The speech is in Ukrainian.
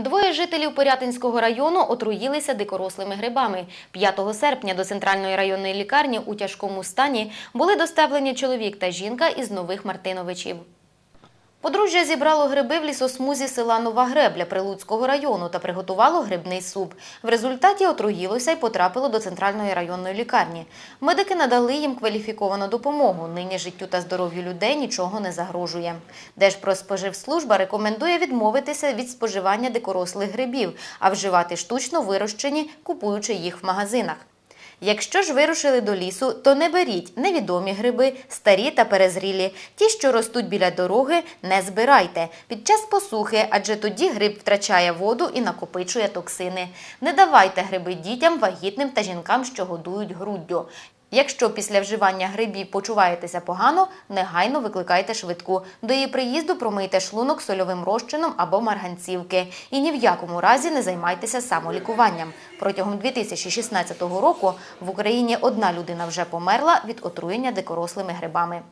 Двоє жителів Порятинського району отруїлися дикорослими грибами. 5 серпня до центральної районної лікарні у тяжкому стані були доставлені чоловік та жінка із нових Мартиновичів. Подружжя зібрало гриби в лісосмузі села Нова Гребля Прилуцького району та приготувало грибний суп. В результаті отруїлося і потрапило до центральної районної лікарні. Медики надали їм кваліфіковану допомогу. Нині життю та здоров'ю людей нічого не загрожує. Держпродспоживслужба рекомендує відмовитися від споживання дикорослих грибів, а вживати штучно вирощені, купуючи їх в магазинах. Якщо ж вирушили до лісу, то не беріть невідомі гриби, старі та перезрілі. Ті, що ростуть біля дороги, не збирайте під час посухи, адже тоді гриб втрачає воду і накопичує токсини. Не давайте гриби дітям, вагітним та жінкам, що годують груддю. Якщо після вживання грибів почуваєтеся погано, негайно викликайте швидку. До її приїзду промийте шлунок сольовим розчином або марганцівки. І ні в якому разі не займайтеся самолікуванням. Протягом 2016 року в Україні одна людина вже померла від отруєння дикорослими грибами.